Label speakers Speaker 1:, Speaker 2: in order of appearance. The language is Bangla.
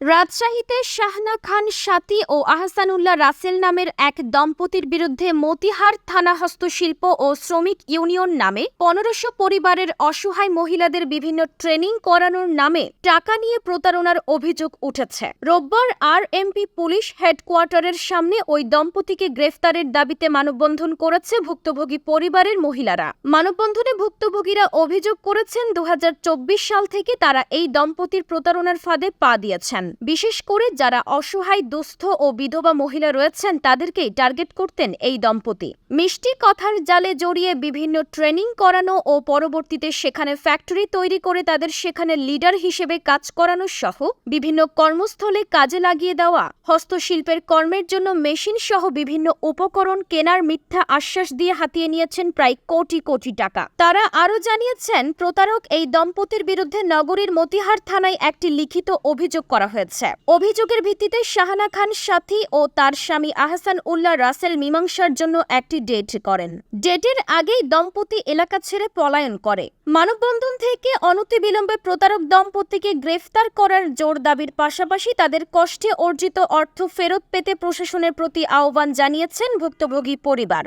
Speaker 1: রাজশাহীতে শাহনা খান, সাতি ও আহসানুল্লাহ রাসেল নামের এক দম্পতির বিরুদ্ধে মতিহার থানা হস্তশিল্প ও শ্রমিক ইউনিয়ন নামে পনেরোশো পরিবারের অসহায় মহিলাদের বিভিন্ন ট্রেনিং করানোর নামে টাকা নিয়ে প্রতারণার অভিযোগ উঠেছে। রোববার আর এমপি পুলিশ হেডকোয়ার্টারের সামনে ওই দম্পতিকে গ্রেফতারের দাবিতে মানববন্ধন করেছে ভুক্তভোগী পরিবারের মহিলারা। মানববন্ধনে ভুক্তভোগীরা অভিযোগ করেছেন দু হাজার চব্বিশ সাল থেকে তারা এই দম্পতির প্রতারণার ফাঁদে পা দিয়েছেন। বিশেষ করে যারা অসহায়, দুস্থ ও বিধবা মহিলা রয়েছেন, তাদেরকেই টার্গেট করতেন এই দম্পতি। মিষ্টি কথার জালে জড়িয়ে বিভিন্ন ট্রেনিং করানো ও পরবর্তীতে সেখানে ফ্যাক্টরি তৈরি করে তাদের সেখানে লিডার হিসেবে কাজ করানো সহ বিভিন্ন কর্মস্থলে কাজে লাগিয়ে দেওয়া, হস্তশিল্পের কর্মের জন্য মেশিন সহ বিভিন্ন উপকরণ কেনার মিথ্যা আশ্বাস দিয়ে হাতিয়ে নিয়েছেন প্রায় কোটি কোটি টাকা। তারা আরও জানিয়েছেন, প্রতারক এই দম্পতির বিরুদ্ধে নগরীর মতিহার থানায় একটি লিখিত অভিযোগ করা হয়েছে। অভিযোগের ভিত্তিতে শাহানা খান সাথী ও তার স্বামী আহসান উল্লাহ রাসেল মীমাংসার জন্য একটি ডেট করেন। ডেটের আগেই দম্পতি এলাকা ছেড়ে পলায়ন করে। মানববন্ধন থেকে অনতিবিলম্বে প্রতারক দম্পতিকে গ্রেফতার করার জোর দাবির পাশাপাশি তাদের কষ্টে অর্জিত অর্থ ফেরত পেতে প্রশাসনের প্রতি আহ্বান জানিয়েছেন ভুক্তভোগী পরিবার।